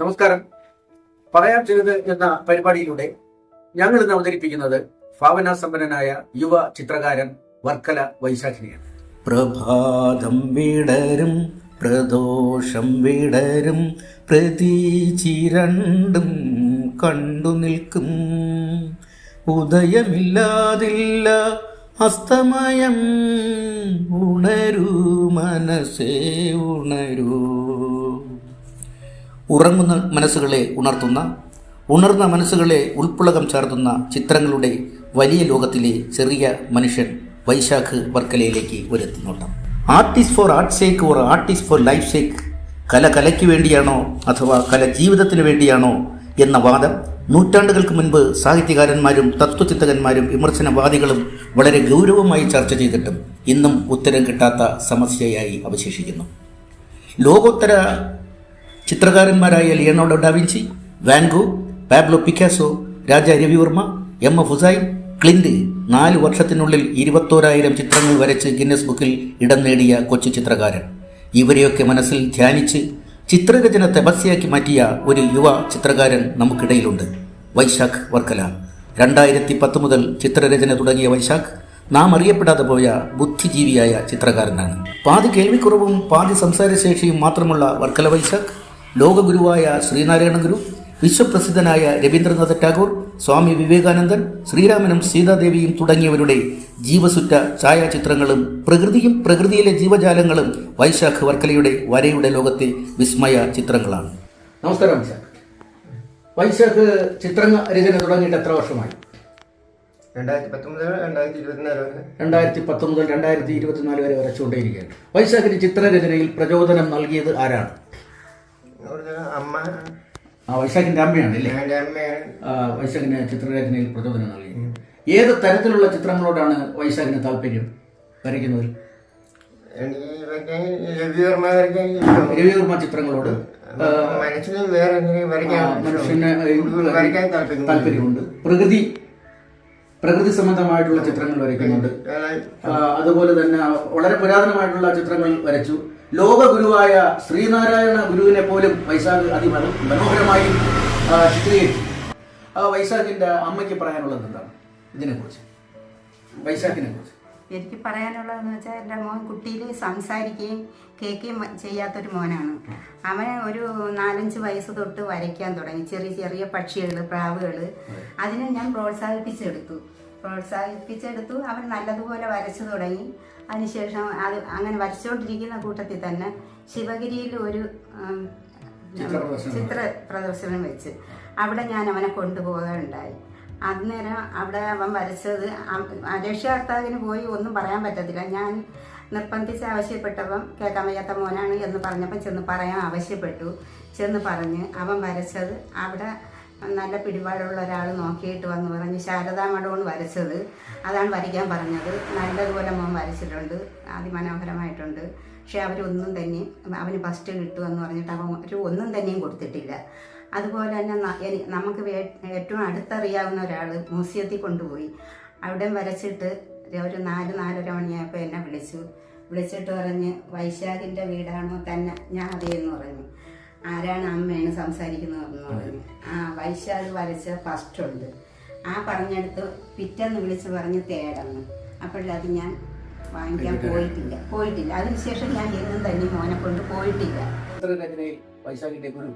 നമസ്കാരം. പറയാൻ ചെയ്തത് എന്ന പരിപാടിയിലൂടെ ഞങ്ങൾ ഇന്ന് അവതരിപ്പിക്കുന്നത് ഭാവന സമ്പന്നനായ യുവ ചിത്രകാരൻ വർക്കല വൈശാഖിനിയാണ്. പ്രഭാതം വിടരും പ്രദോഷം വിടരും പ്രതീചിരണ്ടും കണ്ടു നിൽക്കും. ഉദയമില്ലാതില്ല അസ്തമയം ഉണരൂ മനസ്സേ ഉണരൂ. ഉറങ്ങുന്ന മനസ്സുകളെ ഉണർത്തുന്ന ഉണർന്ന മനസ്സുകളെ ഉൾപ്പുളകം ചേർത്തുന്ന ചിത്രങ്ങളുടെ വലിയ ലോകത്തിലെ ചെറിയ മനുഷ്യൻ വൈശാഖ് വർക്കലയിലേക്ക് വരുത്തുന്നുണ്ട് artist for art sake or artist for life sake കല കലയ്ക്ക് വേണ്ടിയാണോ അഥവാ കല ജീവിതത്തിന് വേണ്ടിയാണോ എന്ന വാദം നൂറ്റാണ്ടുകൾക്ക് മുൻപ് സാഹിത്യകാരന്മാരും തത്വചിന്തകന്മാരും വിമർശനവാദികളും വളരെ ഗൗരവമായി ചർച്ച ചെയ്തിട്ടും ഇന്നും ഉത്തരം കിട്ടാത്ത സമസ്യയായി അവശേഷിക്കുന്നു. ലോകോത്തര ചിത്രകാരന്മാരായ Leonardo da Vinci Van Gogh Pablo Picasso Raja Ravi Varma M F Hussain Klimt നാല് വർഷത്തിനുള്ളിൽ ഇരുപത്തോരായിരം ചിത്രങ്ങൾ വരച്ച് ഗിന്നസ് ബുക്കിൽ ഇടം നേടിയ കൊച്ചു ചിത്രകാരൻ. ഇവരെയൊക്കെ മനസ്സിൽ ധ്യാനിച്ച് ചിത്രരചന തപസ്യയാക്കി മാറ്റിയ ഒരു യുവ ചിത്രകാരൻ നമുക്കിടയിലുണ്ട്. വൈശാഖ് വർക്കല. രണ്ടായിരത്തി പത്ത് മുതൽ ചിത്രരചന തുടങ്ങിയ വൈശാഖ് നാം അറിയപ്പെടാതെ പോയ ബുദ്ധിജീവിയായ ചിത്രകാരനാണ്. പാതി കേൾവിക്കുറവും പാതി സംസാരശേഷിയും മാത്രമുള്ള വർക്കല വൈശാഖ് ലോകഗുരുവായ ശ്രീനാരായണ ഗുരു വിശ്വപ്രസിദ്ധനായ രവീന്ദ്രനാഥ ടാഗോർ സ്വാമി വിവേകാനന്ദൻ ശ്രീരാമനും സീതാദേവിയും തുടങ്ങിയവരുടെ ജീവസുറ്റ ഛായാചിത്രങ്ങളും പ്രകൃതിയും പ്രകൃതിയിലെ ജീവജാലങ്ങളും വൈശാഖ് വർക്കലയുടെ വരയുടെ ലോകത്തെ വിസ്മയ ചിത്രങ്ങളാണ്. നമസ്കാരം വൈശാഖ് ചിത്രങ്ങൾ ചിത്ര രചന തുടങ്ങിയിട്ട് എത്ര വർഷമായി? രണ്ടായിരത്തി പത്തൊമ്പത് രണ്ടായിരത്തി ഇരുപത്തിനാല് വരെ. രണ്ടായിരത്തി പത്ത് മുതൽ രണ്ടായിരത്തി ഇരുപത്തിനാല് വരെ വരച്ചുകൊണ്ടേയിരിക്കുകയാണ്. വൈശാഖിന് ചിത്രരചനയിൽ പ്രചോദനം നൽകിയത് ആരാണ്? അമ്മ ആ വൈശാഖിന്റെ അമ്മയാണ് അല്ലേ? എന്റെ അമ്മയാണ്. ആ, വൈശാഖിന് ചിത്രരചനയിൽ പ്രചോദനം നൽകി. ഏത് തരത്തിലുള്ള ചിത്രങ്ങളോടാണ് വൈശാഖിന് താല്പര്യം വരയ്ക്കുന്നതിൽ എനിക്ക് രവിവർമ്മ വരയ്ക്കാൻ ഇഷ്ടം രവിവർമ്മ ചിത്രങ്ങളോട്. മനസ്സിന് വേറെ എന്തെങ്കിലും വരയ്ക്കാൻ ആ, മനുഷ്യന് വരയ്ക്കാൻ താല്പര്യം താല്പര്യമുണ്ട്. പ്രകൃതി പ്രകൃതി സംബന്ധമായിട്ടുള്ള ചിത്രങ്ങൾ വരയ്ക്കുന്നുണ്ട്. ആ, അതുപോലെ തന്നെ വളരെ പുരാതനമായിട്ടുള്ള ചിത്രങ്ങൾ വരച്ചു. ലോക ഗുരുവായ ശ്രീനാരായണ ഗുരുവിനെ പോലും വൈശാഖ് അതിമനോ മനോഹരമായി ചിത്രീകരിച്ചു. ആ വൈശാഖിന്റെ അമ്മയ്ക്ക് പറയാനുള്ളത് എന്താണ്? ഇതിനെക്കുറിച്ച്. വൈശാഖിനെ കുറിച്ച്. എനിക്ക് പറയാനുള്ളതെന്ന് വെച്ചാൽ എന്റെ മോൻ കുട്ടിയിൽ സംസാരിക്കുകയും കേൾക്കുകയും ചെയ്യാത്തൊരു മോനാണ്. അവൻ ഒരു നാലഞ്ച് വയസ്സ് തൊട്ട് വരയ്ക്കാൻ തുടങ്ങി. ചെറിയ ചെറിയ പക്ഷികൾ പ്രാവുകൾ. അതിനെ ഞാൻ പ്രോത്സാഹിപ്പിച്ചെടുത്തു. പ്രോത്സാഹിപ്പിച്ചെടുത്തു. അവൻ നല്ലതുപോലെ വരച്ചു തുടങ്ങി. അതിനുശേഷം അത് അങ്ങനെ വരച്ചുകൊണ്ടിരിക്കുന്ന കൂട്ടത്തിൽ തന്നെ ശിവഗിരിയിൽ ഒരു. ചിത്ര പ്രദർശനം വെച്ച്. അവിടെ ഞാൻ അവനെ കൊണ്ടുപോകാനുണ്ടായി അന്നേരം അവിടെ അവൻ വരച്ചത് രക്ഷകർത്താവിന് പോയി ഒന്നും പറയാൻ പറ്റത്തില്ല. ഞാൻ നിർബന്ധിച്ച് ആവശ്യപ്പെട്ടപ്പം കേൾക്കാൻ വയ്യാത്ത മോനാണ് എന്ന് പറഞ്ഞപ്പം ചെന്ന് പറയാൻ ആവശ്യപ്പെട്ടു. ചെന്ന് പറഞ്ഞ് അവൻ വരച്ചത് അവിടെ നല്ല പിടിപാടുള്ള ഒരാൾ നോക്കിയിട്ട് വന്ന് പറഞ്ഞ് ശാരദാ മഠമാണ് വരച്ചത്. അതാണ് വരയ്ക്കാൻ പറഞ്ഞത്. നല്ലതുപോലെ മോൻ വരച്ചിട്ടുണ്ട് അതിമനോഹരമായിട്ടുണ്ട്. പക്ഷെ അവരൊന്നും തന്നെ അവന് ഫസ്റ്റ് കിട്ടുമെന്ന് പറഞ്ഞിട്ട് അവൻ ഒരു ഒന്നും തന്നെയും കൊടുത്തിട്ടില്ല. അതുപോലെ തന്നെ നമുക്ക് ഏറ്റവും അടുത്തറിയാവുന്ന ഒരാൾ മ്യൂസിയത്തിൽ കൊണ്ടുപോയി. അവിടെ വരച്ചിട്ട് ഒരു നാല് നാലര മണിയായപ്പോൾ എന്നെ വിളിച്ചു. വിളിച്ചിട്ട് പറഞ്ഞ് വൈശാഖിന്റെ വീടാണോ? തന്നെ ഞാൻ അതേന്ന് പറഞ്ഞു. ആരാണ് അമ്മയാണ് സംസാരിക്കുന്നതെന്ന് പറഞ്ഞു. ആ വൈശാഖ് വരച്ച ഫസ്റ്റ് ഉണ്ട്. ആ പറഞ്ഞെടുത്ത് പിറ്റേന്ന് വിളിച്ച് പറഞ്ഞ് തേടന്ന് അപ്പോഴത് ഞാൻ വാങ്ങിക്കാൻ പോയിട്ടില്ല. പോയിട്ടില്ല. അതിനുശേഷം ഞാൻ എന്നും തന്നെ മോനെ കൊണ്ട് പോയിട്ടില്ല. ചിത്രരചനയിൽ വൈശാഖിന്റെ ഗുരു.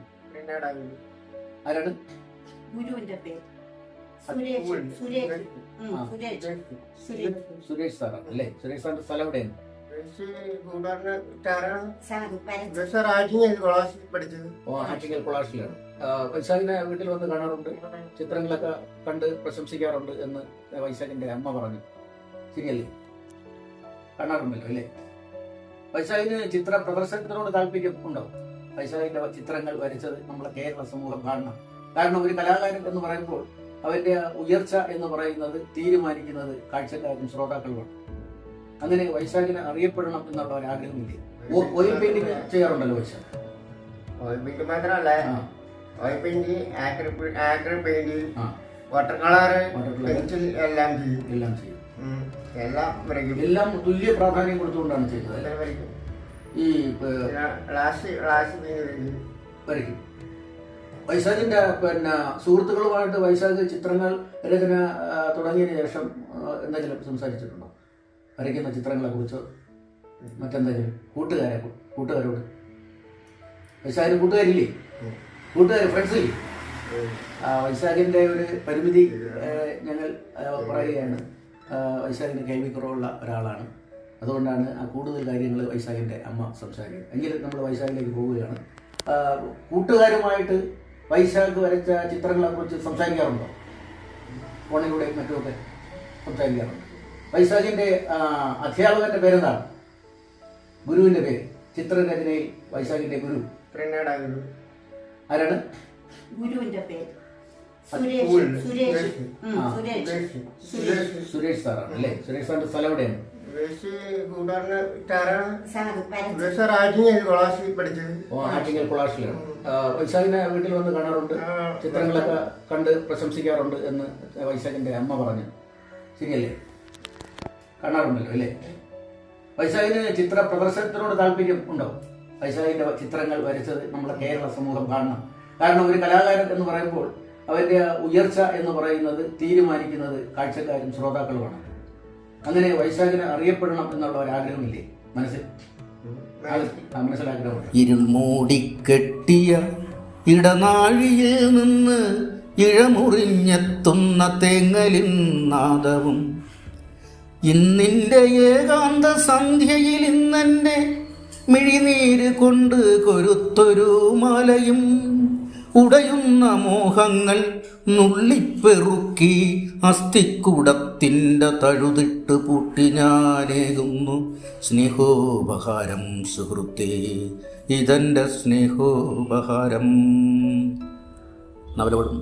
ആരാണ്? ഗുരുവിന്റെ പേര്. സുരേഷ്. സുരേഷ്. സുരേഷ്. സുരേഷ്. സാറാണ് അല്ലേ സുരേഷ് സാറിന്റെ സ്ഥലം എവിടെയാണ്? കൊളാഷിലാണ് വൈശാഖിനെ വീട്ടിൽ വന്ന് കാണാറുണ്ട്. ചിത്രങ്ങളൊക്കെ കണ്ട് പ്രശംസിക്കാറുണ്ട് എന്ന് വൈശാഖിന്റെ അമ്മ പറഞ്ഞു. ശരിയല്ലേ? കാണാറുണ്ടല്ലോ? അല്ലേ വൈശാഖിന് ചിത്ര പ്രദർശനത്തിനോട് താല്പര്യം ഉണ്ടോ? വൈശാഖിന്റെ ചിത്രങ്ങൾ വരച്ചത് നമ്മുടെ കേരള സമൂഹം കാണണം. കാരണം ഒരു കലാകാരൻ എന്ന് പറയുമ്പോൾ അവന്റെ ഉയർച്ച എന്ന് പറയുന്നത് തീരുമാനിക്കുന്നത് കാഴ്ചക്കാരും ശ്രോതാക്കളുമാണ്. അങ്ങനെ വൈശാഖിനെ അറിയപ്പെടണം എന്നുള്ള ഒരു ആഗ്രഹമില്ലേ ഓയിൽ പെയിന്റിങ് ചെയ്യാറുണ്ടല്ലോ വൈശാഖ്? ഓയിൽ പെയിന്റ് മാത്രമല്ല oil paint acrylic paint water colour pencil എല്ലാം ചെയ്യും. എല്ലാം ചെയ്യും. എല്ലാം വരയ്ക്കും. എല്ലാം തുല്യ പ്രാധാന്യം കൊടുത്തുകൊണ്ടാണ് ചെയ്യുന്നത്? ഈ ലാസ്റ്റ് ലാസ്റ്റ് വരയ്ക്കും. വൈശാഖിന്റെ പിന്നെ സുഹൃത്തുക്കളുമായിട്ട് വൈശാഖ് ചിത്രങ്ങൾ രചന തുടങ്ങിയതിനു ശേഷം എന്തെങ്കിലും സംസാരിച്ചിട്ടുണ്ടോ? വരയ്ക്കുന്ന ചിത്രങ്ങളെ കുറിച്ചോ മറ്റെന്തെങ്കിലും കൂട്ടുകാരെ കൂട്ടുകാരോട്? വൈശാഖിന് കൂട്ടുകാരില്ലേ? കൂട്ടുകാർ ആ, വൈശാഖിന്റെ ഒരു പരിമിതി ഞങ്ങൾ പറയുകയാണ്. വൈശാഖിന്റെ വൈശാഖിന് കേൾവിക്കുറവുള്ള ഒരാളാണ്. അതുകൊണ്ടാണ് ആ കൂടുതൽ കാര്യങ്ങൾ വൈശാഖിന്റെ അമ്മ സംസാരിക്കുന്നത്. എങ്കിലും നമ്മൾ വൈശാഖിലേക്ക് പോവുകയാണ്. കൂട്ടുകാരുമായിട്ട് വൈശാഖ് വരച്ച ചിത്രങ്ങളെക്കുറിച്ച് സംസാരിക്കാറുണ്ടോ? ഫോണിലൂടെയും മറ്റുമൊക്കെ സംസാരിക്കാറുണ്ട്? വൈശാഖിന്റെ അധ്യാപകന്റെ പേരെന്താണ് ഗുരുവിന്റെ പേര്. ചിത്രരചനയിൽ വൈശാഖിന്റെ ഗുരു. ഗുരു. ആരാണ്? ഗുരുവിന്റെ പേര്. സുരേഷ് സുരേഷ്. ഉം, സുരേഷ്. സുരേഷ്. സുരേഷ്. സാറാണ് അല്ലേ? സുരേഷ് സാറിന്റെ സ്ഥലം എവിടെയാണ്? വൈശാഖിന്റെ ആറ്റിങ്ങൽ കുളാഷിലാണ് വൈശാഖിനെ വീട്ടിൽ വന്ന് കാണാറുണ്ട്. ചിത്രങ്ങളൊക്കെ കണ്ട് പ്രശംസിക്കാറുണ്ട് എന്ന് വൈശാഖിന്റെ അമ്മ പറഞ്ഞു. ശരിയല്ലേ? കാണാറുണ്ടല്ലോ അല്ലേ? വൈശാഖിന് ചിത്ര പ്രദർശനത്തിനോട് താല്പര്യം ഉണ്ടോ? വൈശാഖിന്റെ ചിത്രങ്ങൾ വരച്ചത് നമ്മുടെ കേരള സമൂഹം കാണണം. കാരണം ഒരു കലാകാരൻ എന്ന് പറയുമ്പോൾ അവന്റെ ഉയർച്ച എന്ന് പറയുന്നത് തീരുമാനിക്കുന്നത് കാഴ്ചക്കാരും ശ്രോതാക്കളുമാണ്. അങ്ങനെ വൈശാഖിനെ അറിയപ്പെടണം എന്നുള്ള ഒരു ആഗ്രഹമില്ലേ? മനസ്സിൽ? അത് ആ, മനസ്സിലാഗ്രഹമുണ്ട്. ഇരുൾ മൂടിക്കെട്ടിയ ഇടനാഴിയിൽ നിന്ന് ഇഴമുറിഞ്ഞെത്തുന്ന തേങ്ങലിൻ നാദവും ഇന്നിന്റെ ഏകാന്ത സന്ധ്യയിൽ ഇന്നെന്റെ മിഴിനീര് കൊണ്ട് കൊരുത്തൊരു മലയും ഉടയുന്ന മോഹങ്ങൾ നുള്ളിപ്പെറുക്കി അസ്ഥിക്കുടത്തിന്റെ തഴുതിട്ട് പൂട്ടി ഞാനേകുന്നു. സ്നേഹോപഹാരം സുഹൃത്തേ ഇതെന്റെ സ്നേഹോപഹാരം. നവലോടും